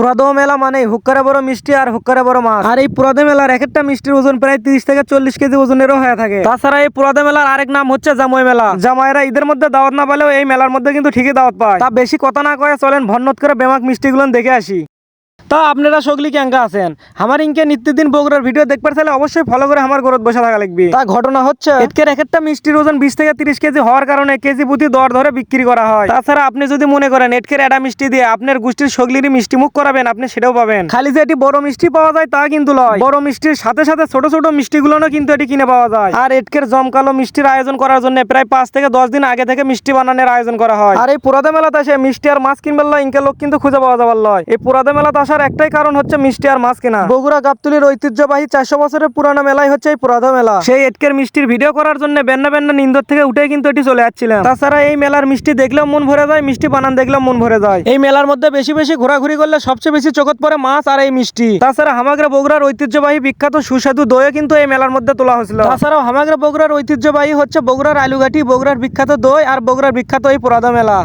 পুরাদো মেলা মানে হুক্কারে বড় মিষ্টি আর হুক্কারে বড় মাছ। আর এই পুরাদো মেলার এক একটা মিষ্টির ওজন প্রায় তিরিশ থেকে চল্লিশ কেজি ওজনেরও হয়ে থাকে। তাছাড়া এই পুরাদো মেলার আরেক নাম হচ্ছে জামাই মেলা। জামাইরা ঈদের মধ্যে দাওয়াত না পেলেও এই মেলার মধ্যে কিন্তু ঠিকই দাওয়াত পায়। তা বেশি কথা না কয়ে চলেন ভন্নত করে বেমাক মিষ্টিগুলো দেখে আসি। তা আপনারা সগলি ক্যাঙ্কা আছেন। আমার ইনকে নিত্যদিন বগুড়ার ভিডিও দেখবার চাইলে অবশ্যই ফলো করে আমার গরত বসে থাকা লাগবে। তা ঘটনা হচ্ছে এটকের এক একটা মিষ্টির ওজন বিশ থেকে তিরিশ কেজি হওয়ার কারণে কেজি প্রতি দর ধরে বিক্রি করা হয়। তাছাড়া আপনি যদি মনে করেন এটকের একটা মিষ্টি দিয়ে আপনার গোষ্ঠীর সগলিরই মিষ্টি মুখ করাবেন আপনি সেটাও পাবেন। খালি যে এটি বড় মিষ্টি পাওয়া যায় তা কিন্তু লয়। বড় মিষ্টির সাথে সাথে ছোট ছোট মিষ্টিগুলো কিন্তু এটি কিনে পাওয়া যায়। আর এটকের জমকালো মিষ্টির আয়োজন করার জন্য প্রায় পাঁচ থেকে দশ দিন আগে থেকে মিষ্টি বানানোর আয়োজন করা হয়। আর এই পুরাদা মেলাতে এসে মিষ্টি আর মাছ কিনবার লয় ইনকে লোক কিন্তু খুঁজে পাওয়া যাবার লয়। এই পুরাদা মেলাতে আসার একটাই কারণ হচ্ছে মিষ্টি আর মাছ কেনা। বগুড়া গাবতলির ঐতিহ্যবাহী চারশো বছরের পুরানো মেলাই হচ্ছে এই পুরাদা মেলা। সেই এটকের মিষ্টির ভিডিও করার জন্য বেন্না বেন্না নিন্দর থেকে উঠে কিন্তু এটি চলে যাচ্ছিলাম তাছাড়া এই মেলার মিষ্টি দেখলেও মন ভরে যায়, মিষ্টি বানান দেখলেও মন ভরে যায়। এই মেলার মধ্যে বেশি বেশি ঘোরাঘুরি করলে সবচেয়ে বেশি চোখত পড়ে মাছ আর এই মিষ্টি। তাছাড়া হামাগরা বগুড়ার ঐতিহ্যবাহী বিখ্যাত সুস্বাদু দইও কিন্তু এই মেলার মধ্যে তোলা হয়েছিল। তাছাড়াও হামাগরা বগুড়ার ঐতিহ্যবাহী হচ্ছে বগুড়ার আলুঘাটি, বগুড়ার বিখ্যাত দই আর বগুড়ার বিখ্যাত এই পুরাদা মেলা।